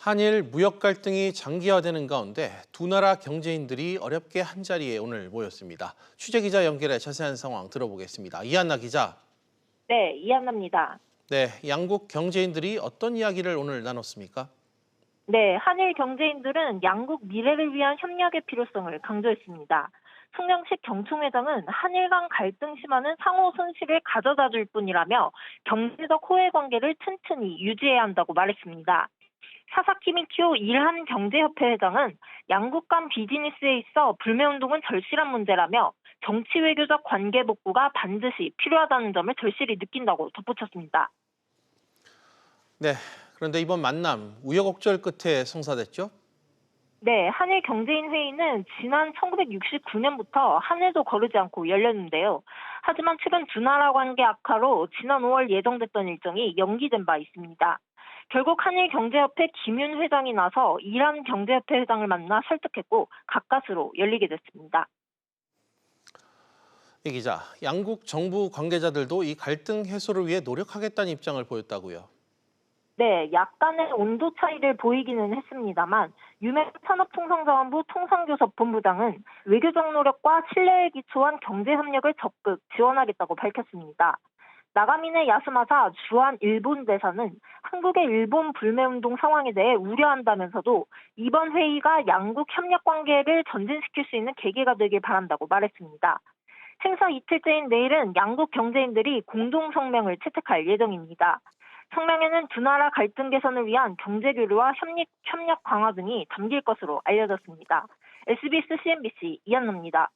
한일 무역 갈등이 장기화되는 가운데 두 나라 경제인들이 어렵게 한 자리에 오늘 모였습니다. 취재 기자 연결해 자세한 상황 들어보겠습니다. 이한나 기자. 네, 이한나입니다. 네, 양국 경제인들이 어떤 이야기를 오늘 나눴습니까? 네, 한일 경제인들은 양국 미래를 위한 협력의 필요성을 강조했습니다. 송영식 경총회장은 한일 간 갈등 심화는 상호 손실을 가져다 줄 뿐이라며 경제적 호혜 관계를 튼튼히 유지해야 한다고 말했습니다. 사사키 미키오 일한 경제협회 회장은 양국 간 비즈니스에 있어 불매운동은 절실한 문제라며 정치 외교적 관계 복구가 반드시 필요하다는 점을 절실히 느낀다고 덧붙였습니다. 네, 그런데 이번 만남 우여곡절 끝에 성사됐죠? 네, 한일 경제인 회의는 지난 1969년부터 한 해도 거르지 않고 열렸는데요. 하지만 최근 두 나라 관계 악화로 지난 5월 예정됐던 일정이 연기된 바 있습니다. 결국 한일 경제협회 김윤 회장이 나서 이란 경제협회 회장을 만나 설득했고 가까스로 열리게 됐습니다. 이 기자, 양국 정부 관계자들도 이 갈등 해소를 위해 노력하겠다는 입장을 보였다고요. 네, 약간의 온도 차이를 보이기는 했습니다만 유명 산업통상자원부 통상교섭본부장은 외교적 노력과 신뢰에 기초한 경제 협력을 적극 지원하겠다고 밝혔습니다. 나가미네 야스마사 주한 일본 대사는 한국의 일본 불매운동 상황에 대해 우려한다면서도 이번 회의가 양국 협력 관계를 전진시킬 수 있는 계기가 되길 바란다고 말했습니다. 행사 이틀째인 내일은 양국 경제인들이 공동 성명을 채택할 예정입니다. 성명에는 두 나라 갈등 개선을 위한 경제 교류와 협력, 강화 등이 담길 것으로 알려졌습니다. SBS CNBC 이한나입니다.